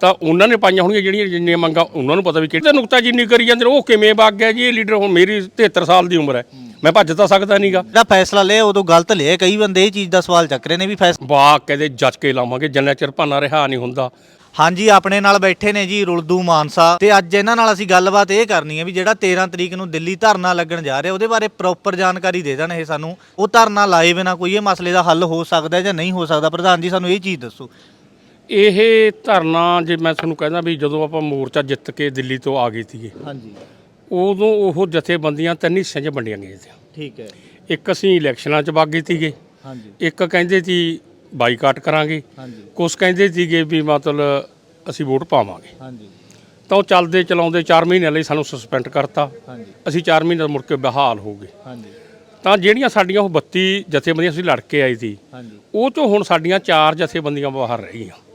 ਤਾਂ ਉਹਨਾਂ ਨੇ ਪਾਈਆਂ ਹੋਣਗੀਆਂ ਜਿਹੜੀਆਂ ਜਿੰਨੀਆਂ ਮੰਗਾਂ ਉਹਨਾਂ ਨੂੰ ਪਤਾ ਵੀ ਕਿਹੜੇ ਨੁਕਤਾ ਜਿੰਨੀ ਕਰੀ ਜਾਂਦੇ ਨੇ ਉਹ ਕਿਵੇਂ ਵਗ ਗਿਆ ਜੀ? ਇਹ ਲੀਡਰ ਹੁਣ ਮੇਰੀ 73 ਸਾਲ ਦੀ ਉਮਰ ਹੈ। ਮੈਂ ਭੱਜ ਤਾਂ ਸਕਦਾ ਨਹੀਂਗਾ ਜਿਹੜਾ ਫੈਸਲਾ ਲਿਆ ਉਦੋਂ ਗਲਤ ਲਿਆ। ਕਈ ਬੰਦੇ ਇਹ ਚੀਜ਼ ਦਾ ਸਵਾਲ ਚੱਕ ਰਹੇ ਨੇ ਵੀ ਫੈਸਲਾ ਵਾਹ ਕਹਿੰਦੇ ਜੱਜ ਕੇ ਲਾਵਾਂਗੇ ਜਿੰਨਾ ਚਿਰ ਭਾਨਾ ਰਿਹਾ ਨਹੀਂ ਹੁੰਦਾ। ਹਾਂਜੀ ਆਪਣੇ ਨਾਲ ਬੈਠੇ ਨੇ ਜੀ ਰੁਲਦੂ ਮਾਨਸਾ। ਤੇ ਅੱਜ ਇਹਨਾਂ ਨਾਲ ਅਸੀਂ ਗੱਲਬਾਤ ਇਹ ਕਰਨੀ ਹੈ ਵੀ ਜਿਹੜਾ 13 ਤਰੀਕ ਨੂੰ ਦਿੱਲੀ ਧਰਨਾ ਲੱਗਣ ਜਾ ਰਿਹਾ ਉਹਦੇ ਬਾਰੇ ਪ੍ਰੋਪਰ ਜਾਣਕਾਰੀ ਦੇ ਦੇਣ ਇਹ ਸਾਨੂੰ। ਉਹ ਧਰਨਾ ਲਾਏ ਬਿਨਾ ਕੋਈ ਇਹ ਮਸਲੇ ਦਾ ਹੱਲ ਹੋ ਸਕਦਾ ਜਾਂ ਨਹੀਂ ਹੋ ਸਕਦਾ। ਪ੍ਰਧਾਨ ਜੀ ਸਾਨੂੰ ਇਹ ਚੀਜ਼ ਦੱਸੋ। ਇਹ ਧਰਨਾ ਜੇ ਮੈਂ ਤੁਹਾਨੂੰ ਕਹਿੰਦਾ ਵੀ ਜਦੋਂ ਆਪਾਂ ਮੋਰਚਾ ਜਿੱਤ ਕੇ ਦਿੱਲੀ ਤੋਂ ਆ ਗਏ ਸੀਗੇ ਹਾਂਜੀ। ਉਦੋਂ ਉਹ ਜਥੇਬੰਦੀਆਂ ਤਿੰਨ ਹਿੱਸਿਆਂ 'ਚ ਵੰਡੀਆਂ ਗਈਆਂ ਸੀ। ਠੀਕ ਹੈ। ਇੱਕ ਅਸੀਂ ਇਲੈਕਸ਼ਨਾਂ 'ਚ ਵਗ ਗਏ ਸੀਗੇ। ਹਾਂਜੀ। ਇੱਕ ਕਹਿੰਦੇ ਸੀ ਬਾਈਕਾਟ ਕਰਾਂਗੇ। ਹਾਂਜੀ। ਕੁਛ ਕਹਿੰਦੇ ਸੀਗੇ ਵੀ ਮਤਲਬ ਅਸੀਂ ਵੋਟ ਪਾਵਾਂਗੇ। ਹਾਂਜੀ। ਤਾਂ ਉਹ ਚੱਲਦੇ ਚਲਾਉਂਦੇ 4 ਮਹੀਨਿਆਂ ਲਈ ਸਾਨੂੰ ਸਸਪੈਂਡ ਕਰਤਾ। ਹਾਂਜੀ। ਅਸੀਂ 4 ਮਹੀਨੇ ਮੁੜ ਕੇ ਬਹਾਲ ਹੋ ਗਏ। ਹਾਂਜੀ। ਤਾਂ ਜਿਹੜੀਆਂ ਸਾਡੀਆਂ ਉਹ 32 ਜਥੇਬੰਦੀਆਂ ਅਸੀਂ ਲੜ ਕੇ ਆਏ ਸੀ ਹਾਂਜੀ। ਉਹ ਚੋਂ ਹੁਣ ਸਾਡੀਆਂ ਚਾਰ ਜਥੇਬੰਦੀਆਂ ਬਾਹਰ ਰਹਿ ਗਈਆਂ। ਹੂੰ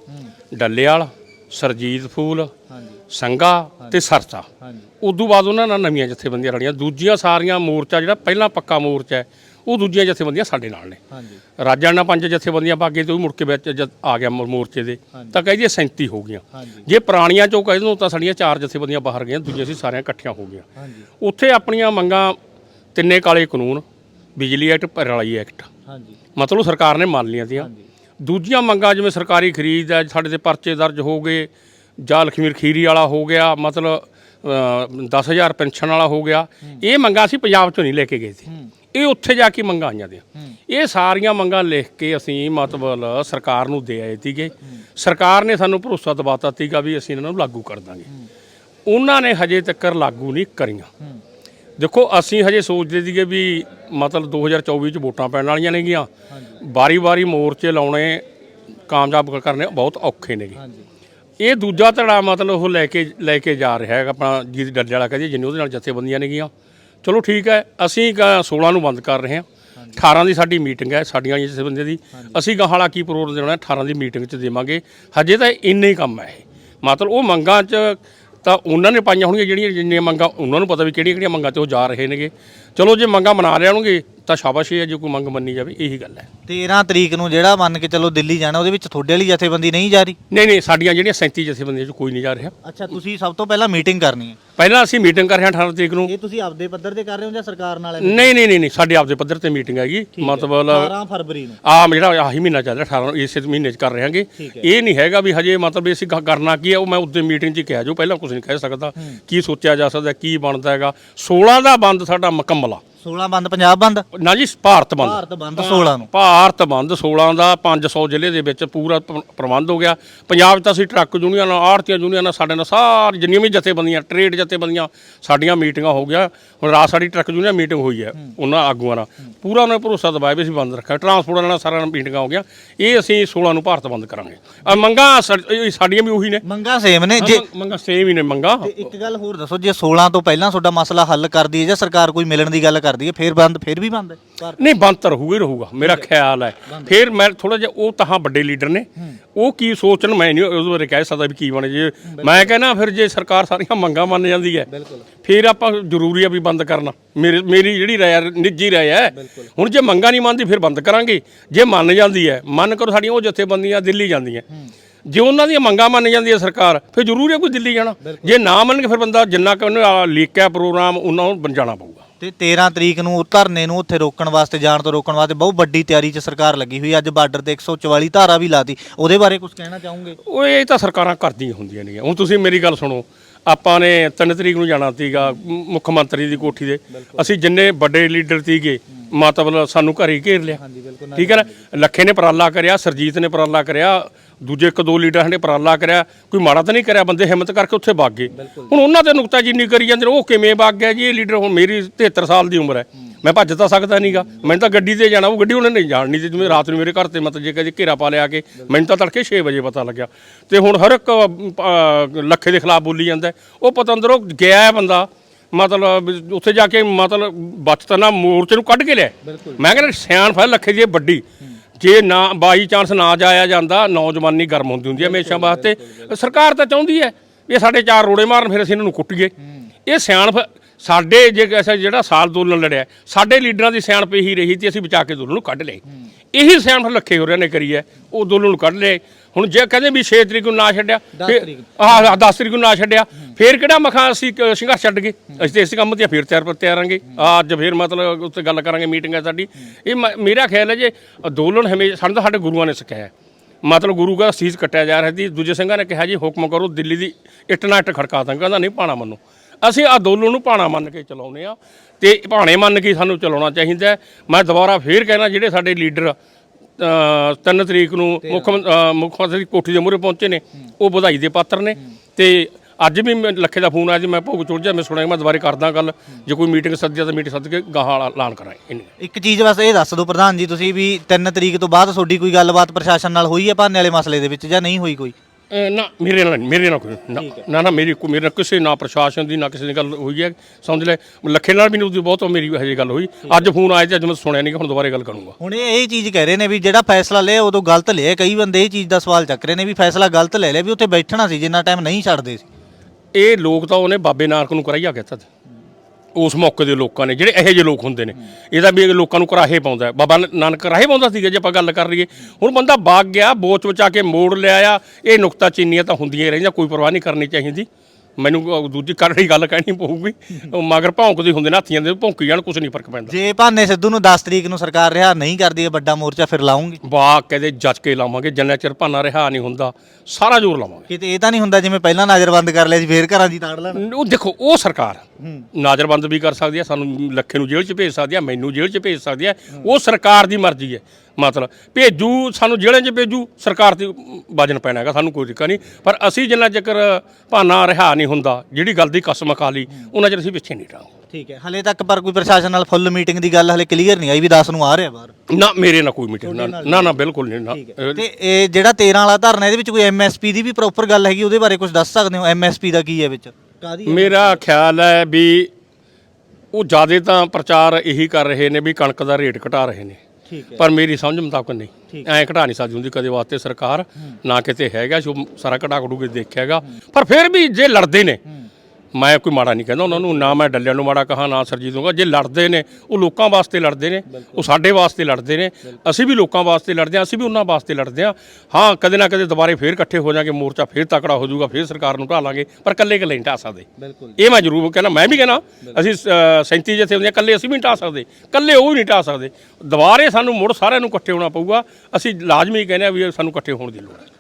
ਡੱਲੇਵਾਲ ਸਰਜੀਤ ਫੂਲ ਹਾਂਜੀ। ਸੰਗਾ ਤੇ ਸਰਸਾ। ਹਾਂਜੀ। ਉਦੋਂ ਬਾਅਦ ਉਹਨਾਂ ਨਾਲ ਨਵੀਆਂ ਜਥੇਬੰਦੀਆਂ ਲੜੀਆਂ ਦੂਜੀਆਂ ਸਾਰੀਆਂ ਮੋਰਚਾ ਜਿਹੜਾ ਪਹਿਲਾਂ ਪੱਕਾ ਮੋਰਚਾ ਹੈ ਉਹ ਦੂਜੀਆਂ ਜਥੇਬੰਦੀਆਂ ਸਾਡੇ ਨਾਲ ਨੇ। ਹਾਂਜੀ। ਰਾਜਾਂ ਨਾਲ ਪੰਜ ਜਥੇਬੰਦੀਆਂ ਪਾਗੇ ਤੇ ਉਹ ਮੁੜ ਕੇ ਵਿੱਚ ਜਦ ਆ ਗਿਆ ਮੋ- ਮੋਰਚੇ ਦੇ। ਤਾਂ ਕਹਿੰਦੇ 37 ਹੋ ਗਈਆਂ। ਹਾਂਜੀ। ਜੇ ਪੁਰਾਣੀਆਂ ਚੋਂ ਕਹਿ ਦੋ ਤਾਂ ਸਾਡੀਆਂ ਚਾਰ ਜਥੇਬੰਦੀਆਂ ਬਾਹਰ ਗਈਆਂ ਦੂਜੀਆਂ ਸੀ ਸਾਰੀਆਂ ਇਕੱਠੀਆਂ ਹੋ ਗਈਆਂ। ਹਾਂਜੀ। ਉੱਥੇ ਆਪਣੀਆਂ ਮੰਗਾਂ ਤਿੰਨੇ ਕਾਲੇ ਕਾਨੂੰਨ ਬਿਜਲੀ ਐਕਟ ਪਰਾਲੀ ਐਕਟ। ਹਾਂਜੀ। ਮਤਲਬ ਸਰਕਾਰ ਨੇ ਮੰਨ ਲਈਆਂ ਤੀਆਂ ਹਾਂਜੀ। ਦੂਜੀਆਂ ਮੰਗਾਂ ਜਿਵੇਂ ਸਰਕਾਰੀ ਖਰੀਦ ਹੈ ਸਾਡੇ ਤੇ ਪਰਚੇ ਦਰਜ ਹੋ ਗਏ ਜਾਂ ਲਖਮੀਰ ਖੀਰੀ ਵਾਲਾ ਹੋ ਗਿਆ ਮਤਲਬ ਅ, 10000 ਪੈਨਸ਼ਨ ਵਾਲਾ ਹੋ ਗਿਆ। ਇਹ ਮੰਗਾਂ ਅਸੀਂ ਪੰਜਾਬ ਚੋਂ ਨਹੀਂ ਲੈ ਕੇ ਗਏ ਸੀ। ਇਹ ਉੱਥੇ ਜਾ ਕੇ ਮੰਗਾਂ ਆਈਆਂ ਦੀਆਂ। ਇਹ ਸਾਰੀਆਂ ਮੰਗਾਂ ਲਿਖ ਕੇ ਅਸੀਂ ਮਤਲਬ ਸਰਕਾਰ ਨੂੰ ਦੇ ਆਏ ਸੀਗੇ। ਸਰਕਾਰ ਨੇ ਸਾਨੂੰ ਭਰੋਸਾ ਦਿਵਾਤਾ ਸੀਗਾ ਵੀ ਅਸੀਂ ਇਹਨਾਂ ਨੂੰ ਲਾਗੂ ਕਰ ਦਾਂਗੇ। ਉਹਨਾਂ ਨੇ ਹਜੇ ਤੱਕ ਲਾਗੂ ਨਹੀਂ ਕਰੀਆਂ। ਦੇਖੋ ਅਸੀਂ ਹਜੇ ਸੋਚਦੇ ਸੀਗੇ ਵੀ ਮਤਲਬ 2024 ਚ ਵੋਟਾਂ ਪੈਣ ਵਾਲੀਆਂ ਨੇਗੀਆਂ। ਵਾਰੀ-ਵਾਰੀ ਮੋਰਚੇ ਲਾਉਣੇ ਕਾਮਯਾਬ ਕਰਨੇ ਬਹੁਤ ਔਖੇ ਨੇਗੇ। ਇਹ ਦੂਜਾ ਧੜਾ ਮਤਲਬ ਉਹ ਲੈ ਕੇ ਲੈ ਕੇ ਜਾ ਰਿਹਾ ਹੈ ਆਪਣਾ ਜਿਹਦੀ ਡੱਲੇ ਵਾਲਾ ਕਹਦੇ ਜਿੰਨੇ ਉਹਦੇ ਨਾਲ ਜਥੇਬੰਦੀਆਂ ਨੇਗੀਆਂ। ਚਲੋ ਠੀਕ ਹੈ ਅਸੀਂ ਕ- 16 ਨੂੰ ਬੰਦ ਕਰ ਰਹੇ ਹਾਂ। 18 ਦੀ ਸਾਡੀ ਮੀਟਿੰਗ ਹੈ ਸਾਡੀਆਂ ਜਥੇਬੰਦੀਆਂ ਦੀ। ਅਸੀਂ ਗਾਹਾਂ ਕੀ ਪ੍ਰੋਗਰਾਮ ਦੇਣਾ 18 ਦੀ ਮੀਟਿੰਗ 'ਚ ਦੇਵਾਂਗੇ। ਹਜੇ ਤਾਂ ਇੰਨੇ ਹੀ ਕੰਮ ਹੈ ਇਹ। ਮਤਲਬ ਉਹ ਮੰਗਾਂ 'ਚ ਤਾਂ ਉਹਨਾਂ ਨੇ ਪਾਈਆਂ ਹੋਣਗੀਆਂ ਜਿਹੜੀਆਂ ਜਿੰਨੀਆਂ ਮੰਗਾਂ, ਉਹਨਾਂ ਨੂੰ ਪਤਾ ਵੀ ਕਿਹੜੀਆਂ ਕਿਹੜੀਆਂ ਮੰਗਾਂ 'ਤੇ ਉਹ ਜਾ ਰਹੇ ਨੇਗੇ। ਚਲੋ, ਜੇ ਮੰਗਾਂ ਮਨਾ ਰਹੇ ਹੋਣਗੇ ਤਾਂ ਸ਼ਾਬਾਸ਼ ਹੈ ਜੇ ਕੋਈ ਮੰਗ ਮੰਨੀ ਜਾਵੇ ਇਹੀ ਗੱਲ ਹੈ। 13 ਤਰੀਕ ਨੂੰ ਜਿਹੜਾ ਮੰਨ ਕੇ ਚੱਲੋ ਦਿੱਲੀ ਜਾਣਾ ਉਹਦੇ ਵਿੱਚ ਤੁਹਾਡੇ ਵਾਲੀ ਜਥੇਬੰਦੀ ਨਹੀਂ ਜਾ ਰਹੀ? ਨਹੀਂ ਨਹੀਂ ਸਾਡੀਆਂ ਜਿਹੜੀਆਂ 37 ਜਥੇਬੰਦੀਆਂ 'ਚ ਕੋਈ ਨਹੀਂ ਜਾ ਰਿਹਾ। ਅੱਛਾ ਤੁਸੀਂ ਸਭ ਤੋਂ ਪਹਿਲਾਂ ਮੀਟਿੰਗ ਕਰਨੀ ਹੈ। ਪਹਿਲਾਂ ਅਸੀਂ ਮੀਟਿੰਗ ਕਰ ਰਹੇ ਹਾਂ 18 ਤਰੀਕ ਨੂੰ। ਇਹ ਤੁਸੀਂ ਆਪਦੇ ਪੱਧਰ ਤੇ ਕਰ ਰਹੇ ਹੋ ਜਾਂ ਸਰਕਾਰ ਨਾਲ ਹੈ? ਨਹੀਂ ਨਹੀਂ ਨਹੀਂ ਨਹੀਂ ਸਾਡੇ ਆਪਦੇ ਪੱਧਰ ਤੇ ਮੀਟਿੰਗ ਹੈਗੀ। ਮਤਲਬ 18 ਫਰਵਰੀ ਨੂੰ। ਆ ਜਿਹੜਾ ਆਹੀ ਮਹੀਨਾ ਚੱਲ ਰਿਹਾ 18 ਇਸੇ ਮਹੀਨੇ ਚ ਕਰ ਰਹੇ ਹਾਂਗੇ ਹੈ। ਇਹ ਨਹੀਂ ਹੈਗਾ ਵੀ ਹਜੇ ਮਤਲਬ ਅਸੀਂ ਕ- ਕਰਨਾ ਕੀ ਹੈ ਉਹ ਮੈਂ ਉਦੋਂ ਮੀਟਿੰਗ 'ਚ ਹੀ ਕਿਹਾ ਜੋ ਪਹਿਲਾਂ ਕੁਝ ਨਹੀਂ ਕਹਿ ਸਕਦਾ। ਕੀ ਸੋਚਿਆ ਜਾ ਸਕਦਾ ਕੀ ਬਣਦਾ ਹੈਗਾ। 16 ਦਾ ਬੰਦ ਸਾਡਾ ਮੁਕੰਮਲ। ਆ 16 ਬੰਦ ਪੰਜਾਬ ਬੰਦ? ਨਾ ਜੀ ਭਾਰਤ ਬੰਦ। ਭਾਰਤ ਬੰਦ 16 ਨੂੰ। ਭਾਰਤ ਬੰਦ 16 ਦਾ 500 ਜ਼ਿਲ੍ਹੇ ਦੇ ਵਿੱਚ ਪੂਰਾ ਪ- ਪ੍ਰਬੰਧ ਹੋ ਗਿਆ। ਪੰਜਾਬ 'ਚ ਤਾਂ ਅਸੀਂ ਟਰੱਕ ਯੂਨੀਅਨ ਆੜਤੀਆਂ ਯੂਨੀਅਨ ਸਾਡੇ ਨਾਲ ਸਾਰੀ ਜਿੰਨੀਆਂ ਵੀ ਜਥੇਬੰਦੀਆਂ ਟ੍ਰੇਡ ਜਥੇਬੰਦੀਆਂ ਸਾਡੀਆਂ ਮੀਟਿੰਗਾਂ ਹੋ ਗਿਆ। ਹੁਣ ਰਾਤ ਸਾਡੀ ਟਰੱਕ ਯੂਨੀਅਨ ਮੀਟਿੰਗ ਹੋਈ ਹੈ ਉਹਨਾਂ ਆਗੂਆਂ ਨਾਲ। ਪੂਰਾ ਉਹਨਾਂ ਨੇ ਭਰੋਸਾ ਦਵਾਇਆ ਵੀ ਅਸੀਂ ਬੰਦ ਰੱਖਾਂ ਟਰਾਂਸਪੋਰਟ ਨਾਲ ਸਾਰੀਆਂ ਮੀਟਿੰਗਾਂ ਹੋ ਗਿਆ ਇਹ ਅਸੀਂ 16 ਨੂੰ ਭਾਰਤ ਬੰਦ ਕਰਾਂਗੇ। ਆ ਮੰਗਾਂ ਸਾ- ਇਹ ਸਾਡੀਆਂ ਵੀ ਉਹੀ ਨੇ। ਮੰਗਾ ਸੇਮ ਨੇ। ਜੇ ਮੰਗਾਂ ਸੇਮ ਹੀ ਨੇ ਮੰਗਾਂ। ਤੇ ਇੱਕ ਗੱਲ ਹੋਰ ਦੱਸੋ ਜੇ 16 ਤੋਂ ਪਹਿਲਾਂ ਤੁਹਾਡਾ ਮਸਲਾ ਹੱਲ ਕਰਦੀ ਹੈ ਜਾਂ ਸਰਕਾਰ ਕੋਈ ਮਿਲਣ ਦੀ ਗੱਲ ਕਰਦੀ ਹੈ ਫੇਰ ਬੰਦ ਫੇਰ ਵੀ ਬੰਦ ਹੈ ਭਾਰਤ ਨਹੀਂ ਬੰਦ ਤਾਂ ਰਹੂਗਾ ਹੀ ਰਹੂਗਾ ਮੇਰਾ ਖਿਆਲ ਹੈ। ਫਿਰ ਮੈਂ ਥੋੜਾ ਜਿਹਾ ਉਹ ਤਾਂ ਵੱਡੇ ਲੀਡਰ ਨੇ। ਉਹ ਕੀ ਸੋਚਣ ਮੈਂ ਨਹੀਂ ਉਹਦੇ ਬਾਰੇ ਕਹਿ ਸਕਦਾ ਵੀ ਕੀ ਬਣੇ। ਜੇ ਮੈਂ ਕਹਿੰਦਾ ਫਿਰ ਜੇ ਸਰਕਾਰ ਸਾਰੀਆਂ ਮੰਗਾਂ ਮੰਨ ਜਾਂਦੀ ਹੈ ਬਿਲਕੁਲ। ਫਿਰ ਆਪਾਂ ਜ਼ਰੂਰੀ ਆ ਵੀ ਬੰਦ ਕਰਨਾ। ਮੇਰੀ ਮੇਰੀ ਜਿਹੜੀ ਰਾਇ ਨਿੱਜੀ ਰਾਇ ਹੈ। ਹੁਣ ਜੇ ਮੰਗਾਂ ਨਹੀਂ ਮੰਨਦੀ ਫਿਰ ਬੰਦ ਕਰਾਂਗੇ। ਜੇ ਮੰਨ ਜਾਂਦੀ ਹੈ ਮੰਨ ਕਰੋ ਸਾਡੀਆਂ ਉਹ ਜਥੇਬੰਦੀਆਂ ਦਿੱਲੀ ਜਾਂਦੀਆਂ। ਜੇ ਉਹਨਾਂ ਦੀਆਂ ਮੰਗਾਂ ਮੰਨ ਜਾਂਦੀ ਹੈ ਸਰਕਾਰ ਫਿਰ ਜ਼ਰੂਰੀ ਹੈ ਕੋਈ ਦਿੱਲੀ ਜਾਣਾ। ਜੇ ਨਾ ਮੰਨਗੇ ਫਿਰ ਬੰਦਾ ਜਿੰਨਾ ਕਿ ਉਹਨੇ ਲੀਕਿਆ ਪ੍ਰੋਗਰਾਮ ਉਹਨਾਂ ਨੂੰ ਜਾਣਾ ਪਊਗਾ। ਤੇ 13 ਤਰੀਕ ਨੂੰ ਉਹ ਧਰਨੇ ਨੂੰ ਉੱਥੇ ਰੋਕਣ ਵਾਸਤੇ ਜਾਣ ਤੋਂ ਰੋਕਣ ਵਾਸਤੇ ਬਹੁਤ ਵੱਡੀ ਤਿਆਰੀ 'ਚ ਸਰਕਾਰ ਲੱਗੀ ਹੋਈ। ਅੱਜ ਬਾਰਡਰ ਤੇ 144 ਧਾਰਾ ਵੀ ਲਾਤੀ। ਉਹਦੇ ਬਾਰੇ ਕੁਝ ਕਹਿਣਾ ਚਾਹੋਗੇ? ਉਹ ਇਹ ਤਾਂ ਸਰਕਾਰਾਂ ਕਰਦੀਆਂ ਹੁੰਦੀਆਂ ਨੇ ਹੁਣ ਤੁਸੀਂ ਮੇਰੀ ਗੱਲ ਸੁਣੋ ਆਪਾਂ ਨੇ 3 ਤਰੀਕ ਨੂੰ ਜਾਣਾ ਸੀਗਾ ਮੁੱਖ ਮੰਤਰੀ ਦੀ ਕੋਠੀ ਦੇ ਅਸੀਂ ਜਿੰਨੇ ਵੱਡੇ ਲੀਡਰ ਸੀਗੇ ਮਤਲਬ ਸਾਨੂੰ ਘਰ ਘੇਰ ਲਿਆ। ਠੀਕ ਹੈ ਨਾ? ਲੱਖੇ ਨੇ ਉਪਰਾਲਾ ਕਰਿਆ ਸਰਜੀਤ ਨੇ ਉਪਰਾਲਾ ਕਰਿਆ ਦੂਜੇ ਇੱਕ ਦੋ ਲੀਡਰਾਂ ਨੇ ਉਪਰਾਲਾ ਕਰਿਆ ਕੋਈ ਮਾੜਾ ਤਾਂ ਨਹੀਂ ਕਰਿਆ ਬੰਦੇ ਹਿੰਮਤ ਕਰਕੇ ਉੱਥੇ ਵਗ ਗਏ। ਹੁਣ ਉਹਨਾਂ ਤੇ ਨੁਕਤਾ ਜਿੰਨੀ ਕਰੀ ਜਾਂਦੇ ਨੇ ਉਹ ਕਿਵੇਂ ਵਗ ਗਿਆ ਜੀ? ਇਹ ਲੀਡਰ ਹੁਣ ਮੇਰੀ 73 ਸਾਲ ਦੀ ਉਮਰ ਹੈ। ਮੈਂ ਭੱਜ ਤਾਂ ਸਕਦਾ ਨਹੀਂਗਾ ਮੈਨੂੰ ਤਾਂ ਗੱਡੀ ਤੇ ਜਾਣਾ ਉਹ ਗੱਡੀ ਉਹਨੇ ਨਹੀਂ ਜਾਣਨੀ ਤੇ ਜਿਵੇਂ ਰਾਤ ਨੂੰ ਮੇਰੇ ਘਰ ਤੇ ਮਤਲਬ ਜੇ ਕਦੇ ਘੇਰਾ ਪਾ ਲਿਆ ਕੇ ਮੈਨੂੰ ਤਾਂ ਤੜਕੇ 6 ਵਜੇ ਪਤਾ ਲੱਗਿਆ। ਤੇ ਹੁਣ ਹਰ ਇੱਕ ਲੱਖੇ ਦੇ ਖਿਲਾਫ ਬੋਲੀ ਜਾਂਦਾ। ਉਹ ਪਤੰਦਰੋਂ ਗਿਆ ਹੈ ਬੰਦਾ। ਮਤਲਬ ਉੱਥੇ ਜਾ ਕੇ ਮਤਲਬ ਬਚਤ ਨਾ ਮੋਰਚੇ ਨੂੰ ਕੱਢ ਕੇ ਲਿਆ ਮੈਂ ਕਹਿੰਦਾ ਸਿਆਣ ਫੜ ਲੱਖੇ ਦੀ ਇਹ ਵੱਡੀ। ਜੇ ਨਾ ਬਾਈ ਚਾਂਸ ਨਾ ਜਾਇਆ ਜਾਂਦਾ ਨੌਜਵਾਨੀ ਗਰਮ ਹੁੰਦੀ ਹੁੰਦੀ ਹੈ ਹਮੇਸ਼ਾ ਵਾਸਤੇ। ਸਰਕਾਰ ਤਾਂ ਚਾਹੁੰਦੀ ਹੈ ਵੀ ਇਹ ਸਾਡੇ ਚਾਰ ਰੋੜੇ ਮਾਰਨ ਫਿਰ ਅਸੀਂ ਇਹਨਾਂ ਨੂੰ ਕੁੱਟੀਏ। ਇਹ ਸਿਆਣਪ ਸਾਡੇ ਜੇ ਐਸਾ ਜਿਹੜਾ ਸਾਲ ਦੋਲਨ ਲੜਿਆ ਸਾਡੇ ਲੀਡਰਾਂ ਦੀ ਸਿਆਣਪ ਇਹੀ ਰਹੀ ਤੇ ਅਸੀਂ ਬਚਾ ਕੇ ਦੋਲਨ ਨੂੰ ਕੱਢ ਲਏ। ਇਹੀ ਸਿਆਣਪ ਲੱਖੇ ਹੋ ਰਿਆਂ ਨੇ ਕਰੀ ਹੈ ਉਹ ਦੋਲਨ ਨੂੰ ਕੱਢ ਲਏ। ਹੁਣ ਜੇ ਕਹਿੰਦੇ ਵੀ 6 ਤਰੀਕ ਨੂੰ ਨਾ ਛੱਡਿਆ ਫਿਰ-। ਆਹ 10 ਤਰੀਕ ਨੂੰ ਨਾ ਛੱਡਿਆ ਫੇਰ ਕਿਹੜਾ ਮਖਾ ਅਸੀਂ ਕ- ਸੰਘਰਸ਼ ਛੱਡ ਗਏ? ਅਸੀਂ ਤੇ ਇਸ ਕੰਮ ਤੇ ਫੇਰ ਤਿਆਰ ਪਰ ਤਿਆਰਾਂਗੇ ਅੱਜ ਫੇਰ ਮਤਲਬ ਉੱਤੇ ਗੱਲ ਕਰਾਂਗੇ ਮੀਟਿੰਗ ਹੈ। ਸਾਡੀ ਇਹ ਮੇਰਾ ਖਿਆਲ ਹੈ ਜੇ ਅੰਦੋਲਨ ਹਮੇਸ਼ਾ ਸਾਨੂੰ ਤਾਂ ਸਾਡੇ ਗੁਰੂਆਂ ਨੇ ਸਿਖਾਇਆ। ਮਤਲਬ ਗੁਰੂ ਦਾ ਸੀਸ ਕੱਟਿਆ ਜਾ ਰਿਹਾ ਸੀ। ਦੂਜੇ ਸਿੰਘਾਂ ਨੇ ਕਿਹਾ ਜੀ ਹੁਕਮ ਕਰੋ ਦਿੱਲੀ ਦੀ ਇੱਟ ਨਾਲ ਇੱਟ ਖੜਕਾ ਦਾਂਗੇ। ਕਹਿੰਦਾ ਨਹੀਂ ਪਾਣਾ ਮੰਨੋ। ਅਸੀਂ ਅੰਦੋਲਨ ਨੂੰ ਪਾਣਾ ਮੰਨ ਕੇ ਚਲਾਉਨੇ ਆ ਤੇ ਭਾਣੇ ਮੰਨ ਕੇ ਸਾਨੂੰ ਚਲਾਉਣਾ ਚਾਹੀਦਾ। ਮੈਂ ਦੁਬਾਰਾ ਫੇਰ ਕਹਿਣਾ ਜਿਹੜੇ ਸਾਡੇ ਲੀਡਰ ਅ, ਤਿੰਨ ਤਰੀਕ ਨੂੰ ਮੁੱਖ ਮੰ- ਅ, ਮੁੱਖ ਮੰਤਰੀ ਦੀ ਕੋਠੀ ਦੇ ਮੂਹਰੇ ਪਹੁੰਚੇ ਨੇ। ਉਹ ਵਧਾਈ ਦੇ ਪਾਤਰ ਨੇ। ਤੇ ਅੱਜ ਵੀ ਮੈਂ ਲੱਖੇ ਦਾ ਫੋਨ ਆਇਆ ਜੀ ਮੈਂ ਭੋਗ ਚੁੜ ਜਾ ਮੈਂ ਸੁਣਿਆ ਮੈਂ ਦੁਬਾਰੇ ਕਰਦਾ ਗੱਲ। ਜੇ ਕੋਈ ਮੀਟਿੰਗ ਸੱਦਿਆ ਤਾਂ ਮੀਟਿੰਗ ਸੱਦ ਕੇ ਗਾਹਾਂ ਵਾਲਾ ਐਲਾਨ ਇੰਨੀ ਇੱਕ ਚੀਜ਼ ਬਸ ਇਹ ਦੱਸ ਦਿਓ ਪ੍ਰਧਾਨ ਜੀ ਤੁਸੀਂ ਵੀ 3 ਤਰੀਕ ਤੋਂ ਬਾਅਦ ਤੁਹਾਡੀ ਕੋਈ ਗੱਲਬਾਤ ਪ੍ਰਸ਼ਾਸਨ ਨਾਲ ਹੋਈ ਹੈ ਭਾਨੇ ਵਾਲੇ ਮਸਲੇ ਦੇ ਵਿੱਚ ਜਾਂ ਨਹੀਂ ਹੋਈ ਕੋਈ? ਨਾ ਮੇਰੇ ਨਾਲ ਨਹੀਂ, ਮੇਰੇ ਨਾਲ ਕੋਈ ਨਾ- ਨਾ ਨਾ ਮੇਰੀ ਕੋਈ ਮੇਰੇ ਨਾਲ ਕਿਸੇ ਨਾ ਪ੍ਰਸ਼ਾਸਨ ਦੀ ਨਾ ਕਿਸੇ ਦੀ ਗੱਲ ਹੋਈ ਹੈ ਸਮਝ ਲੈ। ਲੱਖੇ ਨਾਲ ਵੀ ਨਹੀਂ ਉਹਦੀ ਬਹੁਤ ਮੇਰੀ ਹਜੇ ਗੱਲ ਹੋਈ। ਅੱਜ ਫੋਨ ਆਇਆ ਤੇ ਅੱਜ ਮੈਂ ਸੁਣਿਆ ਨਹੀਂ ਹੁਣ ਦੁਬਾਰੇ ਗੱਲ ਕਰੂੰਗਾ। ਹੁਣ ਇਹ ਇਹ ਚੀਜ਼ ਕਹਿ ਰਹੇ ਨੇ ਵੀ ਜਿਹੜਾ ਫੈਸਲਾ ਲਿਆ ਉਦੋਂ ਗਲਤ ਲਿਆ। ਕਈ ਬੰਦੇ ਇਹ ਚੀਜ਼ ਦਾ ਸਵਾਲ ਚੱਕ ਰਹੇ ਨੇ ਵੀ ਫੈਸਲਾ ਗਲਤ ਲੈ ਲਿਆ ਵੀ ਉੱਥੇ ਬੈਠਣਾ ਸੀ ਜਿੰਨਾ ਟਾਈਮ ਨਹੀਂ ਛੱਡਦੇ ਸੀ। ਇਹ ਲੋਕ ਤਾਂ ਉਹਨੇ ਬਾਬੇ ਨਾਨਕ ਨੂੰ ਕਰਾਈਆ ਕਹਿਤਾ ਸੀ। ਉਸ ਮੌਕੇ ਦੇ ਲੋਕਾਂ ਨੇ, ਜਿਹੜੇ ਇਹੋ ਜਿਹੇ ਲੋਕ ਹੁੰਦੇ ਨੇ, ਇਹਦਾ ਵੀ ਲੋਕਾਂ ਨੂੰ ਕਰਾਹੇ ਪਾਉਂਦਾ ਹੈ। ਬਾਬਾ ਨਾਨਕ ਕਰਾਹੇ ਪਾਉਂਦਾ ਸੀਗਾ ਜੇ ਆਪਾਂ ਗੱਲ ਕਰ ਲਈਏ ਹੁਣ ਬੰਦਾ ਬਾਗ ਗਿਆ ਬੋਚ ਬਚਾ ਕੇ ਮੋੜ ਲਿਆ ਆ ਇਹ ਨੁਕਤਾ ਚੀਨੀਆਂ ਤਾਂ ਹੁੰਦੀਆਂ ਹੀ ਰਹਿੰਦੀਆਂ ਕੋਈ ਪਰਵਾਹ ਨਹੀਂ ਕਰਨੀ ਚਾਹੀਦੀ ਮੈਨੂੰ ਉਹ ਦੂਜੀ ਕਰੜੀ ਗੱਲ ਕਹਿਣੀ ਪਊਗੀ। ਉਹ ਮਗਰ ਭੌਂਕਦੇ ਹੁੰਦੇ ਨੇ ਹਾਥੀਆਂ ਦੇ ਭੌਂਕੀ ਜਾਣ ਕੁਝ ਨਹੀਂ ਫ਼ਰਕ ਪੈਂਦਾ। ਜੇ ਭਾਨੇ ਸਿੱਧੂ ਨੂੰ 10 ਤਰੀਕ ਨੂੰ ਸਰਕਾਰ ਰਿਹਾ ਨਹੀਂ ਕਰਦੀ ਇਹ ਵੱਡਾ ਮੋਰਚਾ ਫਿਰ ਲਾਉਂਗੀ। ਵਾਹ ਕਹਿੰਦੇ ਜੱਜ ਕੇ ਲਾਵਾਂਗੇ ਜਿੰਨਾ ਚਿਰ ਭਾਨਾ ਰਿਹਾ ਨਹੀਂ ਹੁੰਦਾ ਸਾਰਾ ਜ਼ੋਰ ਲਾਵਾਂਗੇ। ਕਿਤੇ ਇਹ ਤਾਂ ਨਹੀਂ ਹੁੰਦਾ ਜਿਵੇਂ ਪਹਿਲਾਂ ਨਜ਼ਰਬੰਦ ਕਰ ਲਿਆ ਸੀ ਫੇਰ ਘਰਾਂ ਦੀ ਤਾੜ ਲੈਣ। ਉਹ ਦੇਖੋ ਉਹ ਸਰਕਾਰ ਨਾਜ਼ਰਬੰਦ ਵੀ ਕਰ ਸਕਦੀ ਹੈ ਸਾਨੂੰ ਲੱਖੇ ਨੂੰ ਜੇਲ੍ਹ 'ਚ ਭੇਜ ਸਕਦੀ ਹੈ ਮੈਨੂੰ ਜੇਲ੍ਹ 'ਚ ਭੇਜ ਸਕਦੀ ਹੈ ਉਹ ਸਰਕਾਰ ਦੀ ਮਰਜ਼ੀ ਹੈ। ਮਤਲਬ ਭੇਜੂ ਸਾਨੂੰ ਜੇਲ੍ਹਾਂ 'ਚ ਭੇਜੂ ਸਰਕਾਰ ਤੇ ਵਜਨ ਪੈਣਾ ਹੈਗਾ ਸਾਨੂੰ ਕੋਈ ਦਿੱਕਤ ਨਹੀਂ। ਪਰ ਅਸੀਂ ਜਿੰਨਾ ਚੱਕਰ ਭਾਨਾ ਰਿਹਾ ਨਹੀਂ ਹੁੰਦਾ ਜਿਹੜੀ ਗੱਲ ਦੀ ਕਸਮ ਖਾ ਲਈ ਉਹਨਾਂ ਚਿਰ ਅਸੀਂ ਪਿੱਛੇ ਨਹੀਂ ਰਹਾਂਗੇ। ਠੀਕ ਹੈ ਹਲੇ ਤੱਕ ਪਰ ਕੋਈ ਪ੍ਰਸ਼ਾਸਨ ਨਾਲ ਫੁੱਲ ਮੀਟਿੰਗ ਦੀ ਗੱਲ ਹਲੇ ਕਲੀਅਰ ਨਹੀਂ ਆਈ ਵੀ 10 ਨੂੰ ਆ ਰਿਹਾ ਬਾਹਰ। ਨਾ ਮੇਰੇ ਨਾਲ ਕੋਈ ਮੀਟਿੰਗ ਨਾ ਨਾ ਬਿਲਕੁਲ ਨਹੀਂ ਨਾ। ਤੇ ਇਹ ਜਿਹੜਾ 13 ਵਾਲਾ ਧਰਨਾ ਇਹਦੇ ਵਿੱਚ ਕੋਈ ਐਮਐਸਪੀ ਦੀ ਵੀ ਪ੍ਰੋਪਰ ਗੱਲ ਹੈਗੀ ਉਹਦੇ ਬਾਰੇ ਕੁਝ ਦੱਸ ਸਕਦੇ ਹੋ? ਐਮਐਸਪੀ ਦਾ ਕੀ ਹੈ ਵਿੱਚ? ਮੇਰਾ ਖਿਆਲ ਹੈ ਵੀ ਉਹ ਜ਼ਿਆਦਾ ਤਾਂ ਪ੍ਰਚਾਰ ਇਹੀ ਕਰ ਰਹੇ ਨੇ ਵੀ ਕਣਕ ਦਾ ਰੇਟ ਘਟਾ ਰਹੇ ਨੇ। ਪਰ ਮੇਰੀ ਸਮਝ ਮੁਤਾਬਕ ਨਹੀਂ। ਐਂ ਘਟਾ ਨਹੀਂ ਸਕਦੀ ਹੁੰਦੀ ਕਦੇ ਵਾਸਤੇ ਸਰਕਾਰ ਨਾ ਕਿਤੇ ਹੈਗਾ ਜੋ ਸਾਰਾ ਘਟਾ ਘਟੂ ਕੇ ਦੇਖਿਆਗਾ। ਪਰ ਫਿਰ ਵੀ ਜੇ ਲੜਦੇ ਨੇ ਮੈਂ ਕੋਈ ਮਾੜਾ ਨਹੀਂ ਕਹਿੰਦਾ ਉਹਨਾਂ ਨੂੰ ਨਾ ਮੈਂ ਡੱਲਿਆਂ ਨੂੰ ਮਾੜਾ ਕਹਾ ਨਾ ਸਰਜੀਤ ਦੂੰਗਾ ਜੇ ਲੜਦੇ ਨੇ ਉਹ ਲੋਕਾਂ ਵਾਸਤੇ ਲੜਦੇ ਨੇ ਉਹ ਸਾਡੇ ਵਾਸਤੇ ਲੜਦੇ ਨੇ ਅਸੀਂ ਵੀ ਲੋਕਾਂ ਵਾਸਤੇ ਲੜਦੇ ਹਾਂ ਅਸੀਂ ਵੀ ਉਹਨਾਂ ਵਾਸਤੇ ਲੜਦੇ ਹਾਂ। ਹਾਂ ਕਦੇ ਨਾ ਕਦੇ ਦੁਬਾਰੇ ਫੇਰ ਇਕੱਠੇ ਹੋ ਜਾਾਂਗੇ ਮੋਰਚਾ ਫੇਰ ਤਕੜਾ ਹੋ ਜਾਊਗਾ ਫੇਰ ਸਰਕਾਰ ਨੂੰ ਢਾਹ ਲਾਂਗੇ ਪਰ ਇਕੱਲੇ ਇਕੱਲੇ ਨਹੀਂ ਢਾਹ ਸਕਦੇ। ਇਹ ਮੈਂ ਜ਼ਰੂਰ ਕਹਿੰਦਾ ਮੈਂ ਵੀ ਕਹਿੰਦਾ ਅਸੀਂ ਅ, 37 ਜਿੱਥੇ ਹੁੰਦੀਆਂ ਇਕੱਲੇ ਅਸੀਂ ਵੀ ਨਹੀਂ ਢਾਹ ਸਕਦੇ ਇਕੱਲੇ ਉਹ ਵੀ ਨਹੀਂ ਢਾਹ ਸਕਦੇ। ਦੁਬਾਰੇ ਸਾਨੂੰ ਮੁੜ ਸਾਰਿਆਂ ਨੂੰ ਇਕੱਠੇ ਹੋਣਾ ਪਊਗਾ ਅਸੀਂ ਲਾਜ਼ਮੀ ਕਹਿੰਦੇ ਆ ਵੀ ਸਾਨੂੰ ਇਕੱਠੇ ਹੋਣ ਦੀ ਲੋੜ ਹੈ।